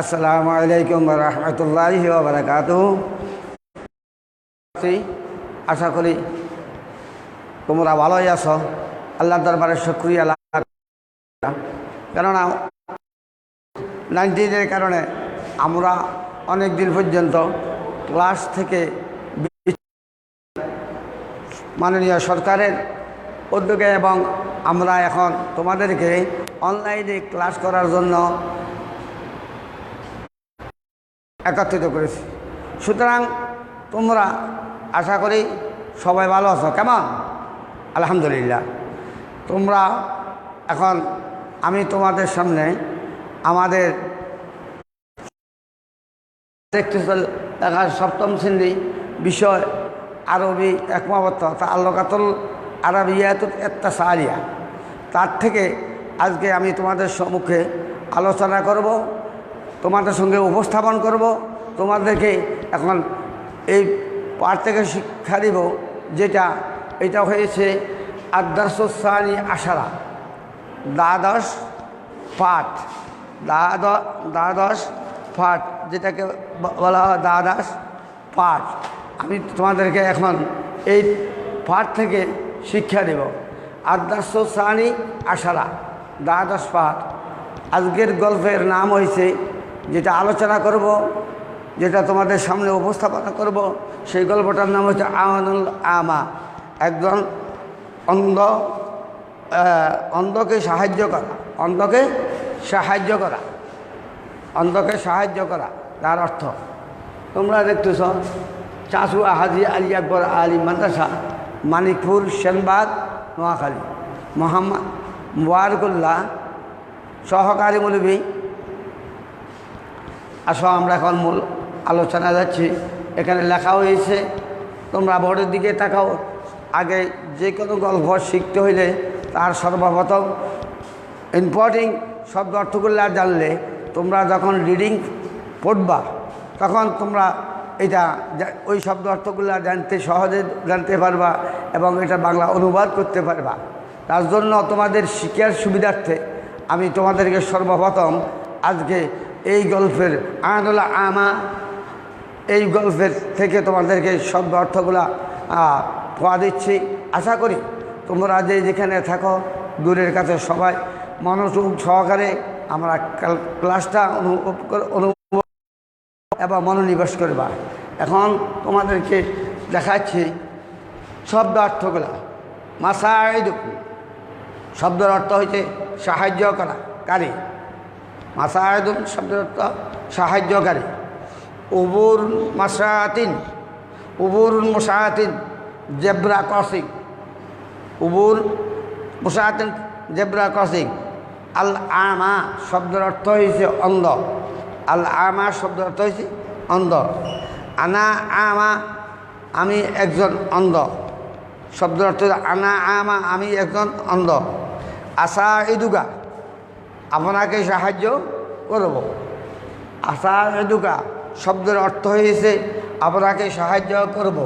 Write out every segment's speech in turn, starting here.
আসসালামু আলাইকুম রহমতুল্লাহি বারাকাত আশা করি তোমরা ভালোই আছো। আল্লাহর দরবারে শুক্রিয়া কেননা, নাইনটিনের কারণে আমরা অনেক দিন পর্যন্ত ক্লাস থেকে মাননীয় সরকারের উদ্যোগে এবং আমরা এখন তোমাদেরকে অনলাইনে ক্লাস করার জন্য একত্রিত করেছি। সুতরাং তোমরা আশা করি সবাই ভালো আছো। কেমন? আলহামদুলিল্লাহ। তোমরা এখন আমি তোমাদের সামনে আমাদের লেখা সপ্তম শ্রেণি বিষয় আরবি একমাবত্ত তা আল্লকাতুল আরবিয়াত একটা সারিয়া তার থেকে আজকে আমি তোমাদের সম্মুখে আলোচনা করব। তোমাদের সঙ্গে উপস্থাপন করব, তোমাদেরকে এখন এই পাঠ থেকে শিক্ষা দিব, যেটা এটা হয়েছে আদার্সানি আশারা, দ্বাদশ পাঠ, দ্বাদ, দ্বাদশ পাঠ, যেটাকে বলা হয় দ্বাদশ পাঠ। আমি তোমাদেরকে এখন এই পাঠ থেকে শিক্ষা দেব। আদার্সানি আশারা, দ্বাদশ পাঠ। আজকের গল্পের নাম হয়েছে যেটা আলোচনা করব, যেটা তোমাদের সামনে উপস্থাপনা করব, সেই গল্পটার নাম হচ্ছে আমানুল আমা। একজন অন্ধ অন্ধকে সাহায্য করা, অন্ধকে সাহায্য করা, অন্ধকে সাহায্য করা, তার অর্থ, তোমরা দেখতেছ চাষু হাজি আলী আকবর আলী মাদ্রাসা, মানিকপুর, সেনবাগ, নোয়াখালী, মোহাম্মদ মুবারকুল্লাহ, সহকারী মৌলবী আসো, আমরা এখন মূল আলোচনা যাচ্ছি। এখানে লেখা হয়েছে, তোমরা বোর্ডের দিকে তাকাও। আগে যে কোনো গল্প শিখতে হইলে তার সর্বপ্রথম ইম্পর্টিং শব্দ অর্থগুলো জানলে তোমরা যখন রিডিং পড়বা, তখন তোমরা এটা ওই শব্দ অর্থগুলো জানতে সহজে জানতে পারবা এবং এটা বাংলা অনুবাদ করতে পারবা। তার জন্য তোমাদের শিক্ষার সুবিধার্থে আমি তোমাদেরকে সর্বপ্রথম আজকে এই গল্পের আনলা আমা, এই গল্পের থেকে তোমাদেরকে শব্দ অর্থগুলা পড়া দিচ্ছি। আশা করি তোমরা যে যেখানে থাকো, দূরের কাছে সবাই মনোযোগ সহকারে আমরা ক্লাসটা অনুভব অনুভব এবং মনোনিবেশ করবা। এখন তোমাদেরকে দেখাচ্ছি শব্দ অর্থগুলা। মাসাইদ শব্দের অর্থ হচ্ছে সাহায্য করা কারী মাসায়দুন শব্দের অর্থ সাহায্যকারী। উবুর মাসাতিন উবুর মুসাতিন জেব্রা ক্রসিং। উবুর মুসাতিন জেব্রা ক্রসিং। আল আমা শব্দের অর্থ হয়েছে অন্ধ। আল আমা শব্দের অর্থ হয়েছে অন্ধ। আনা আমা, আমি একজন অন্ধ। শব্দের অর্থ আনা আমা, আমি একজন অন্ধ। আশা ইদুগা আপনাকে সাহায্য করব। আশা এদুকা শব্দের অর্থ হয়েছে আপনাকে সাহায্য করব।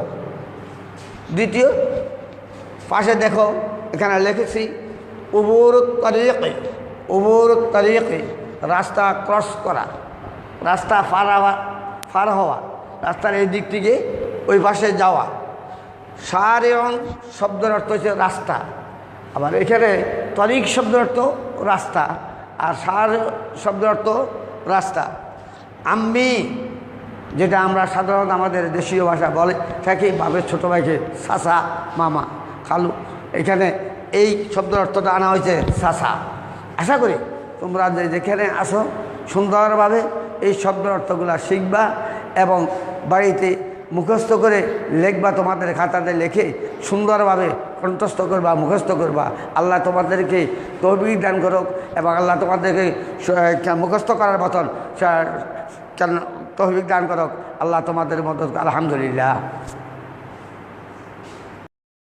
দ্বিতীয়, পাশে দেখো, এখানে লিখেছি উবুর তরিকে উবুর তরিকে রাস্তা ক্রস করা, রাস্তা পার হওয়া পার হওয়া, রাস্তার এই দিক থেকে ওই পাশে যাওয়া। সারেয়ন শব্দের অর্থ হচ্ছে রাস্তা। আবার এখানে তরিক শব্দের অর্থ রাস্তা। আর সার শব্দের অর্থ রাস্তা। আম্মি, যেটা আমরা সাধারণত আমাদের দেশীয় ভাষা বলে থাকি বাবের ছোটো ভাইকে সাসা, মামা, খালু। এখানে এই শব্দের অর্থটা আনা হয়েছে সাসা। আশা করি তোমরা যে যেখানে আসো সুন্দরভাবে এই শব্দের অর্থগুলো শিখবা এবং বাড়িতে মুখস্থ করে লিখবা তোমাদের খাতাতে লেখে সুন্দরভাবে কণ্ঠস্থ করবা, মুখস্থ করবা। আল্লাহ তোমাদেরকে তহবিল দান করুক এবং আল্লাহ তোমাদেরকে মুখস্থ করার মতন তহবিক দান করক। আল্লাহ তোমাদের মদত আলহামদুলিল্লাহ।